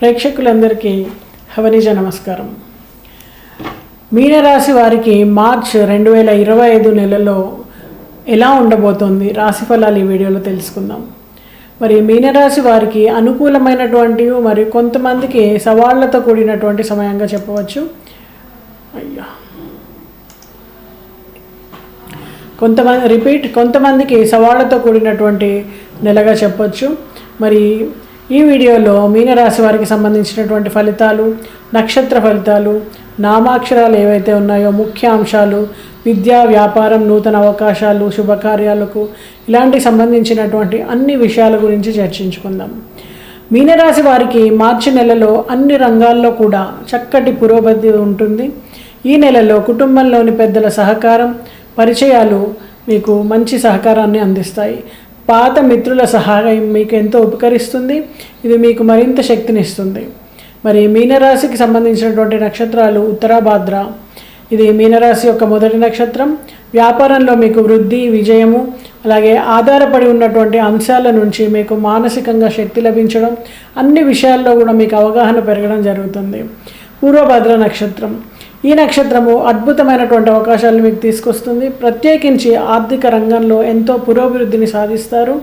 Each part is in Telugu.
ప్రేక్షకులందరికీ హవనిజ నమస్కారం. మీనరాశి వారికి మార్చ్ రెండు వేల ఇరవై ఐదు నెలలో ఎలా ఉండబోతోంది? రాశి ఫలాలు ఈ వీడియోలో తెలుసుకుందాం. మరి మీనరాశి వారికి అనుకూలమైనటువంటి మరి కొంతమందికి సవాళ్ళతో కూడినటువంటి సమయంగా చెప్పవచ్చు. అయ్యా. కొంతమంది రిపీట్ కొంతమందికి సవాళ్ళతో కూడినటువంటి నెలగా చెప్పొచ్చు. మరి ఈ వీడియోలో మీనరాశి వారికి సంబంధించినటువంటి ఫలితాలు నక్షత్ర ఫలితాలు నామాక్షరాలు ఏవైతే ఉన్నాయో ముఖ్య అంశాలు విద్యా వ్యాపారం నూతన అవకాశాలు శుభకార్యాలకు ఇలాంటి సంబంధించినటువంటి అన్ని విషయాల గురించి చర్చించుకుందాం. మీనరాశి వారికి మార్చి నెలలో అన్ని రంగాల్లో కూడా చక్కటి పురోగతి ఉంటుంది. ఈ నెలలో కుటుంబంలోని పెద్దల సహకారం పరిచయాలు మీకు మంచి సహకారాన్ని అందిస్తాయి. పాత మిత్రుల సహాయం మీకు ఎంతో ఉపకరిస్తుంది. ఇది మీకు మరింత శక్తినిస్తుంది. మరి మీనరాశికి సంబంధించినటువంటి నక్షత్రాలు ఉత్తరాభాద్ర. ఇది మీనరాశి యొక్క మొదటి నక్షత్రం. వ్యాపారంలో మీకు వృద్ధి విజయము అలాగే ఆధారపడి ఉన్నటువంటి అంశాల నుంచి మీకు మానసికంగా శక్తి లభించడం అన్ని విషయాల్లో కూడా మీకు అవగాహన పెరగడం జరుగుతుంది. పూర్వభద్ర నక్షత్రం. ఈ నక్షత్రము అద్భుతమైనటువంటి అవకాశాలు మీకు తీసుకొస్తుంది. ప్రత్యేకించి ఆర్థిక రంగంలో ఎంతో పురోభివృద్ధిని సాధిస్తారు.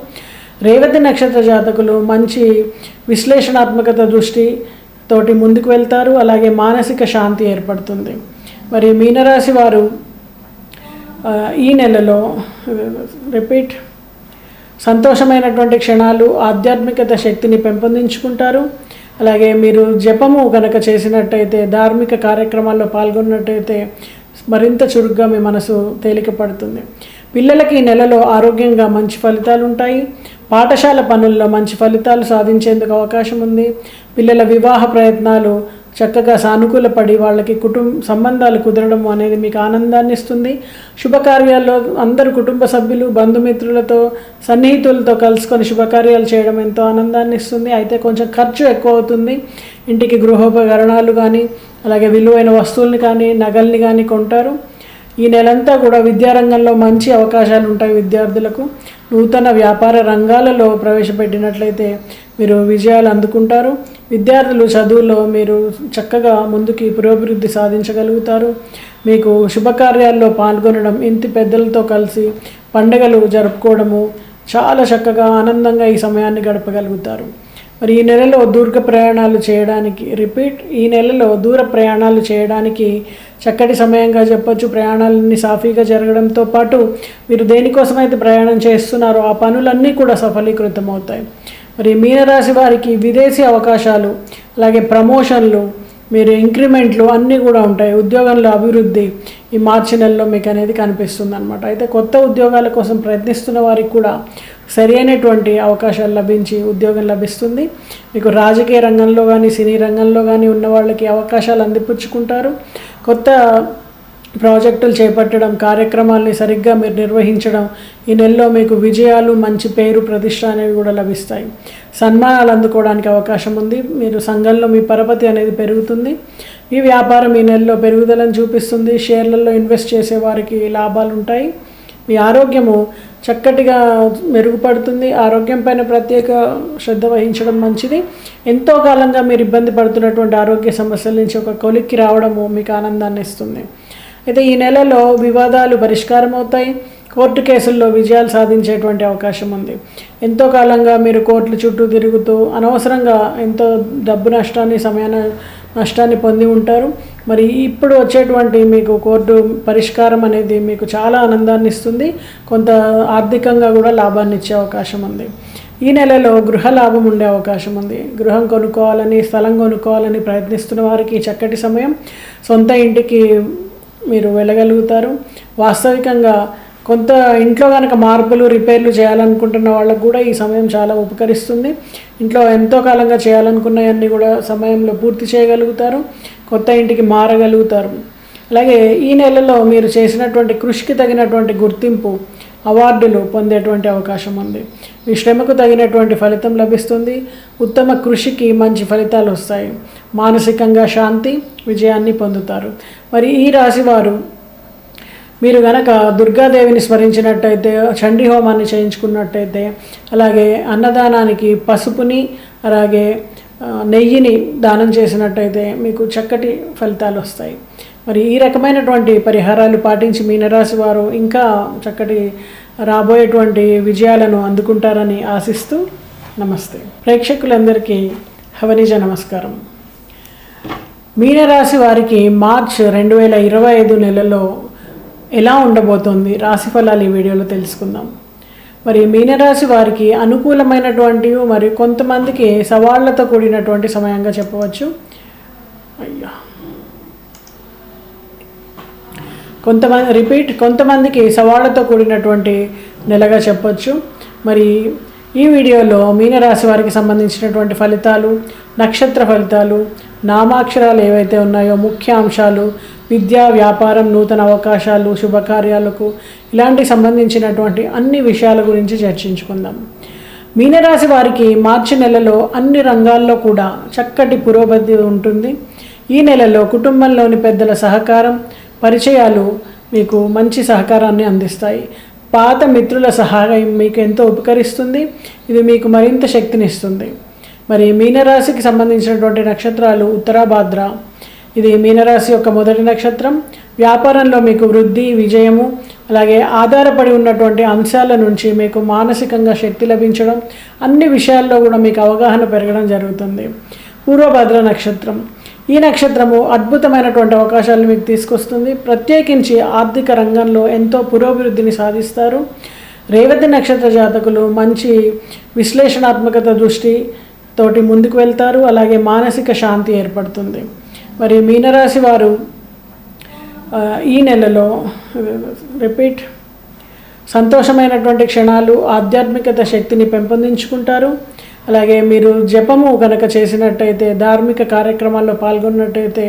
రేవతి నక్షత్ర జాతకులు మంచి విశ్లేషణాత్మకత దృష్టి తోటి ముందుకు వెళ్తారు. అలాగే మానసిక శాంతి ఏర్పడుతుంది. మరి మీనరాశి వారు ఈ నెలలో రిపీట్ సంతోషమైనటువంటి క్షణాలు ఆధ్యాత్మికత శక్తిని పెంపొందించుకుంటారు. అలాగే మీరు జపము కనుక చేసినట్టయితే ధార్మిక కార్యక్రమాల్లో పాల్గొన్నట్టయితే మరింత చురుగ్గా మీ మనసు తేలిక పడుతుంది పిల్లలకి ఈ నెలలో ఆరోగ్యంగా మంచి ఫలితాలు ఉంటాయి. పాఠశాల పనుల్లో మంచి ఫలితాలు సాధించేందుకు అవకాశం ఉంది. పిల్లల వివాహ ప్రయత్నాలు చక్కగా సానుకూలపడి వాళ్ళకి కుటుంబ సంబంధాలు కుదరడం అనేది మీకు ఆనందాన్ని ఇస్తుంది. శుభకార్యాల్లో అందరు కుటుంబ సభ్యులు బంధుమిత్రులతో సన్నిహితులతో కలుసుకొని శుభకార్యాలు చేయడం ఎంతో ఆనందాన్ని ఇస్తుంది. అయితే కొంచెం ఖర్చు ఎక్కువ అవుతుంది. ఇంటికి గృహోపకరణాలు కానీ అలాగే విలువైన వస్తువుల్ని కానీ నగల్ని కానీ కొంటారు. ఈ నెలంతా కూడా విద్యారంగంలో మంచి అవకాశాలు ఉంటాయి విద్యార్థులకు. నూతన వ్యాపార రంగాలలో ప్రవేశపెట్టినట్లయితే మీరు విజయాలు అందుకుంటారు. విద్యార్థులు చదువులో మీరు చక్కగా ముందుకి పురోభివృద్ధి సాధించగలుగుతారు. మీకు శుభకార్యాల్లో పాల్గొనడం ఇంటి పెద్దలతో కలిసి పండుగలు జరుపుకోవడము చాలా చక్కగా ఆనందంగా ఈ సమయాన్ని గడపగలుగుతారు. మరి ఈ నెలలో దూర ప్రయాణాలు చేయడానికి రిపీట్ ఈ నెలలో దూర ప్రయాణాలు చేయడానికి చక్కటి సమయంగా చెప్పొచ్చు. ప్రయాణాలన్నీ సాఫీగా జరగడంతో పాటు మీరు దేనికోసమైతే ప్రయాణం చేస్తున్నారో ఆ పనులన్నీ కూడా సఫలీకృతం అవుతాయి మరి మీనరాశి వారికి విదేశీ అవకాశాలు అలాగే ప్రమోషన్లు మీరు ఇంక్రిమెంట్లు అన్నీ కూడా ఉంటాయి. ఉద్యోగంలో అభివృద్ధి ఈ మార్చి నెలలో మీకు అనేది కనిపిస్తుంది అనమాట అయితే కొత్త ఉద్యోగాల కోసం ప్రయత్నిస్తున్న వారికి కూడా సరి అయినటువంటి అవకాశాలు లభించి ఉద్యోగం లభిస్తుంది. మీకు రాజకీయ రంగంలో కానీ సినీ రంగంలో కానీ ఉన్న వాళ్ళకి అవకాశాలు అందిపుచ్చుకుంటారు. కొత్త ప్రాజెక్టులు చేపట్టడం కార్యక్రమాల్ని సరిగ్గా మీరు నిర్వహించడం ఈ నెలలో మీకు విజయాలు మంచి పేరు ప్రతిష్ట అనేవి కూడా లభిస్తాయి. సన్మానాలు అందుకోవడానికి అవకాశం ఉంది. మీరు సంఘంలో మీ పరపతి అనేది పెరుగుతుంది. ఈ వ్యాపారం ఈ నెలలో పెరుగుదలను చూపిస్తుంది. షేర్లలో ఇన్వెస్ట్ చేసే వారికి లాభాలు ఉంటాయి. మీ ఆరోగ్యము చక్కటిగా మెరుగుపడుతుంది. ఆరోగ్యం పైన ప్రత్యేక శ్రద్ధ వహించడం మంచిది. ఎంతో కాలంగా మీరు ఇబ్బంది పడుతున్నటువంటి ఆరోగ్య సమస్యల నుంచి ఒక కొలిక్కి రావడము మీకు ఆనందాన్ని ఇస్తుంది. అయితే ఈ నెలలో వివాదాలు పరిష్కారం అవుతాయి కోర్టు కేసుల్లో విజయాలు సాధించేటువంటి అవకాశం ఉంది. ఎంతో కాలంగా మీరు కోర్టుల చుట్టూ తిరుగుతూ అనవసరంగా ఎంతో డబ్బు నష్టాన్ని సమయాన నష్టాన్ని పొంది ఉంటారు. మరి ఇప్పుడు వచ్చేటువంటి మీకు కోర్టు పరిష్కారం అనేది మీకు చాలా ఆనందాన్ని ఇస్తుంది. కొంత ఆర్థికంగా కూడా లాభాన్ని ఇచ్చే అవకాశం ఉంది. ఈ నెలలో గృహ లాభం ఉండే అవకాశం ఉంది. గృహం కొనుక్కోవాలని స్థలం కొనుక్కోవాలని ప్రయత్నిస్తున్న వారికి చక్కటి సమయం సొంత ఇంటికి మీరు వెళ్ళగలుగుతారు. వాస్తవికంగా కొంత ఇంట్లో కనుక మార్పులు రిపేర్లు చేయాలనుకుంటున్న వాళ్ళకు కూడా ఈ సమయం చాలా ఉపకరిస్తుంది. ఇంట్లో ఎంతో కాలంగా చేయాలనుకున్నవన్నీ కూడా సమయంలో పూర్తి చేయగలుగుతారు కొత్త ఇంటికి మారగలుగుతారు. అలాగే ఈ నెలలో మీరు చేసినటువంటి కృషికి తగినటువంటి గుర్తింపు అవార్డులు పొందేటువంటి అవకాశం ఉంది. మీ శ్రమకు తగినటువంటి ఫలితం లభిస్తుంది. ఉత్తమ కృషికి మంచి ఫలితాలు వస్తాయి. మానసికంగా శాంతి విజయాన్ని పొందుతారు. మరి ఈ రాశివారు మీరు గనక దుర్గాదేవిని స్మరించినట్టయితే చండీ హోమాన్ని చేయించుకున్నట్టయితే అలాగే అన్నదానానికి పసుపుని అలాగే నెయ్యిని దానం చేసినట్టయితే మీకు చక్కటి ఫలితాలు వస్తాయి. మరి ఈ రకమైనటువంటి పరిహారాలు పాటించి మీనరాశి వారు ఇంకా చక్కటి రాబోయేటువంటి విజయాలను అందుకుంటారని ఆశిస్తూ నమస్తే. ప్రేక్షకులందరికీ హవనిజ నమస్కారం. మీనరాశి వారికి మార్చ్ రెండు వేల ఇరవై ఐదు నెలలో ఎలా ఉండబోతోంది? రాశి ఫలాలు ఈ వీడియోలో తెలుసుకుందాం. మరి మీనరాశి వారికి అనుకూలమైనటువంటి మరి కొంతమందికి సవాళ్ళతో కూడినటువంటి సమయంగా చెప్పవచ్చు. అయ్యా. కొంతమంది రిపీట్ కొంతమందికి సవాళ్ళతో కూడినటువంటి నెలగా చెప్పొచ్చు. మరి ఈ వీడియోలో మీనరాశి వారికి సంబంధించినటువంటి ఫలితాలు నక్షత్ర ఫలితాలు నామాక్షరాలు ఏవైతే ఉన్నాయో ముఖ్య అంశాలు విద్య వ్యాపారం నూతన అవకాశాలు శుభకార్యాలకు ఇలాంటి సంబంధించినటువంటి అన్ని విషయాల గురించి చర్చించుకుందాం. మీనరాశి వారికి మార్చి నెలలో అన్ని రంగాల్లో కూడా చక్కటి పురోగతి ఉంటుంది. ఈ నెలలో కుటుంబంలోని పెద్దల సహకారం పరిచయాలు మీకు మంచి సహకారాన్ని అందిస్తాయి. పాత మిత్రుల సహాయం మీకు ఎంతో ఉపకరిస్తుంది. ఇది మీకు మరింత శక్తినిస్తుంది. మరి మీనరాశికి సంబంధించినటువంటి నక్షత్రాలు ఉత్తరాభాద్ర ఇది మీనరాశి యొక్క మొదటి నక్షత్రం. వ్యాపారంలో మీకు వృద్ధి విజయము అలాగే ఆధారపడి ఉన్నటువంటి అంశాల నుంచి మీకు మానసికంగా శక్తి లభించడం అన్ని విషయాల్లో కూడా మీకు అవగాహన పెరగడం జరుగుతుంది. పూర్వభద్ర నక్షత్రం. ఈ నక్షత్రము అద్భుతమైనటువంటి అవకాశాలను మీకు తీసుకొస్తుంది. ప్రత్యేకించి ఆర్థిక రంగంలో ఎంతో పురోభివృద్ధిని సాధిస్తారు. రేవతి నక్షత్ర జాతకులు మంచి విశ్లేషణాత్మకత దృష్టి తోటి ముందుకు వెళ్తారు. అలాగే మానసిక శాంతి ఏర్పడుతుంది. మరి మీనరాశి వారు ఈ నెలలో రిపీట్ సంతోషమైనటువంటి క్షణాలు ఆధ్యాత్మికత శక్తిని పెంపొందించుకుంటారు. అలాగే మీరు జపము కనుక చేసినట్టయితే ధార్మిక కార్యక్రమాల్లో పాల్గొన్నట్టయితే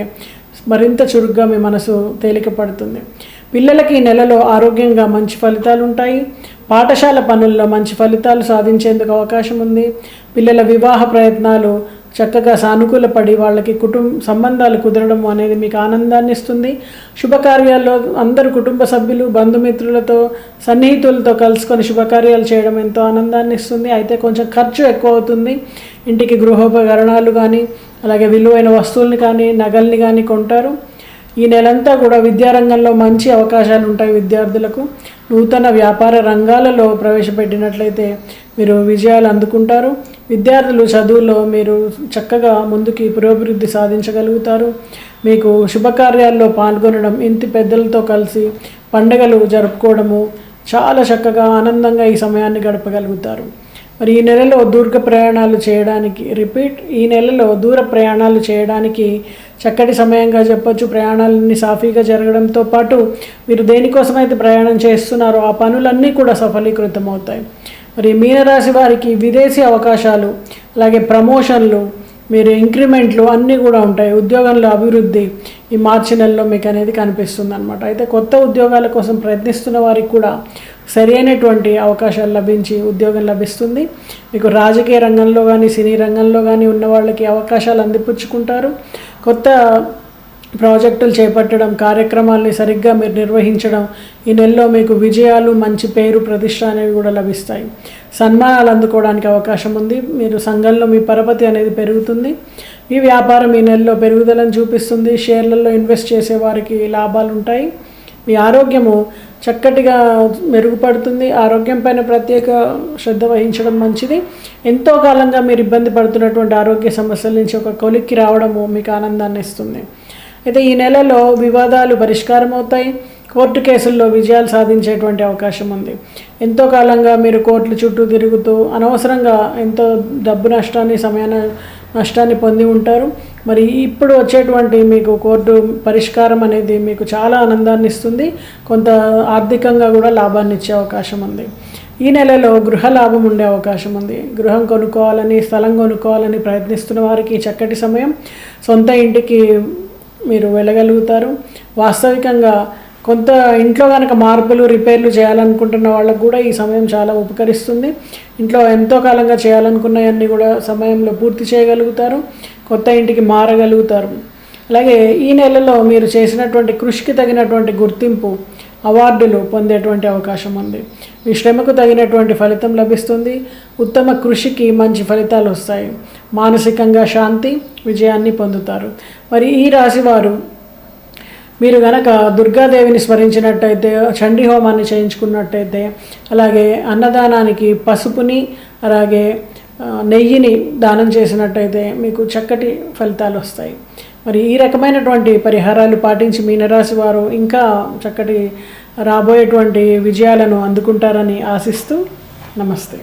మరింత చురుగ్గా మీ మనసు తేలిక పడుతుంది పిల్లలకి ఈ నెలలో ఆరోగ్యంగా మంచి ఫలితాలు ఉంటాయి పాఠశాల పనుల్లో మంచి ఫలితాలు సాధించేందుకు అవకాశం ఉంది పిల్లల వివాహ ప్రయత్నాలు చక్కగా సానుకూలపడి వాళ్ళకి కుటుంబ సంబంధాలు కుదరడం అనేది మీకు ఆనందాన్ని ఇస్తుంది. శుభకార్యాల్లో అందరు కుటుంబ సభ్యులు బంధుమిత్రులతో సన్నిహితులతో కలుసుకొని శుభకార్యాలు చేయడం ఎంతో ఆనందాన్ని ఇస్తుంది. అయితే కొంచెం ఖర్చు ఎక్కువ అవుతుంది ఇంటికి గృహోపకరణాలు కానీ అలాగే విలువైన వస్తువుల్ని కానీ నగల్ని కానీ కొంటారు. ఈ నెలంతా కూడా విద్యారంగంలో మంచి అవకాశాలు ఉంటాయి విద్యార్థులకు. నూతన వ్యాపార రంగాలలో ప్రవేశపెట్టినట్లయితే మీరు విజయాలు అందుకుంటారు. విద్యార్థులు చదువులో మీరు చక్కగా ముందుకి పురోభివృద్ధి సాధించగలుగుతారు. మీకు శుభకార్యాల్లో పాల్గొనడం ఇంటి పెద్దలతో కలిసి పండుగలు జరుపుకోవడము చాలా చక్కగా ఆనందంగా ఈ సమయాన్ని గడపగలుగుతారు. మరి ఈ నెలలో దూర ప్రయాణాలు చేయడానికి రిపీట్ ఈ నెలలో దూర ప్రయాణాలు చేయడానికి చక్కటి సమయంగా చెప్పొచ్చు. ప్రయాణాలన్నీ సాఫీగా జరగడంతో పాటు మీరు దేనికోసమైతే ప్రయాణం చేస్తున్నారో ఆ పనులన్నీ కూడా సఫలీకృతం అవుతాయి మరి మీనరాశి వారికి విదేశీ అవకాశాలు అలాగే ప్రమోషన్లు మీరు ఇంక్రిమెంట్లు అన్నీ కూడా ఉంటాయి. ఉద్యోగంలో అభివృద్ధి ఈ మార్చి నెలలో మీకు అనేది కనిపిస్తుంది అనమాట అయితే కొత్త ఉద్యోగాల కోసం ప్రయత్నిస్తున్న వారికి కూడా సరి అయినటువంటి అవకాశాలు లభించి ఉద్యోగం లభిస్తుంది. మీకు రాజకీయ రంగంలో కానీ సినీ రంగంలో కానీ ఉన్న వాళ్ళకి అవకాశాలు అందిపుచ్చుకుంటారు. కొత్త ప్రాజెక్టులు చేపట్టడం కార్యక్రమాల్ని సరిగ్గా మీరు నిర్వహించడం ఈ నెలలో మీకు విజయాలు మంచి పేరు ప్రతిష్ట అనేవి కూడా లభిస్తాయి. సన్మానాలు అందుకోవడానికి అవకాశం ఉంది. మీరు సంఘంలో మీ పరపతి అనేది పెరుగుతుంది. మీ వ్యాపారం ఈ నెలలో పెరుగుదలను చూపిస్తుంది. షేర్లలో ఇన్వెస్ట్ చేసే వారికి లాభాలు ఉంటాయి. మీ ఆరోగ్యము చక్కటిగా మెరుగుపడుతుంది. ఆరోగ్యం పైన ప్రత్యేక శ్రద్ధ వహించడం మంచిది. ఎంతో కాలంగా మీరు ఇబ్బంది పడుతున్నటువంటి ఆరోగ్య సమస్యల నుంచి ఒక కొలిక్కి రావడము మీకు ఆనందాన్ని ఇస్తుంది. అయితే ఈ నెలలో వివాదాలు పరిష్కారం అవుతాయి కోర్టు కేసుల్లో విజయాలు సాధించేటువంటి అవకాశం ఉంది. ఎంతో కాలంగా మీరు కోర్టుల చుట్టూ తిరుగుతూ అనవసరంగా ఎంతో డబ్బు నష్టాన్ని సమయాన నష్టాన్ని పొంది ఉంటారు. మరి ఇప్పుడు వచ్చేటువంటి మీకు కోర్టు పరిష్కారం అనేది మీకు చాలా ఆనందాన్ని ఇస్తుంది. కొంత ఆర్థికంగా కూడా లాభాన్ని ఇచ్చే అవకాశం ఉంది. ఈ నెలలో గృహ లాభం ఉండే అవకాశం ఉంది. గృహం కొనుక్కోవాలని స్థలం కొనుక్కోవాలని ప్రయత్నిస్తున్న వారికి చక్కటి సమయం సొంత ఇంటికి మీరు వెళ్ళగలుగుతారు. వాస్తవికంగా కొంత ఇంట్లో కనుక మార్పులు రిపేర్లు చేయాలనుకుంటున్న వాళ్ళకు కూడా ఈ సమయం చాలా ఉపకరిస్తుంది. ఇంట్లో ఎంతో కాలంగా చేయాలనుకున్నవన్నీ కూడా సమయంలో పూర్తి చేయగలుగుతారు కొత్త ఇంటికి మారగలుగుతారు. అలాగే ఈ నెలలో మీరు చేసినటువంటి కృషికి తగినటువంటి గుర్తింపు అవార్డులు పొందేటువంటి అవకాశం ఉంది. మీ శ్రమకు తగినటువంటి ఫలితం లభిస్తుంది. ఉత్తమ కృషికి మంచి ఫలితాలు వస్తాయి. మానసికంగా శాంతి విజయాన్ని పొందుతారు. మరి ఈ రాశివారు మీరు గనక దుర్గాదేవిని స్మరించినట్టయితే చండీ హోమాన్ని చేయించుకున్నట్టయితే అలాగే అన్నదానానికి పసుపుని అలాగే నెయ్యిని దానం చేసినట్టయితే మీకు చక్కటి ఫలితాలు వస్తాయి. మరి ఈ రకమైనటువంటి పరిహారాలు పాటించి మీనరాశి వారు ఇంకా చక్కటి రాబోయేటువంటి విజయాలను అందుకుంటారని ఆశిస్తూ నమస్తే.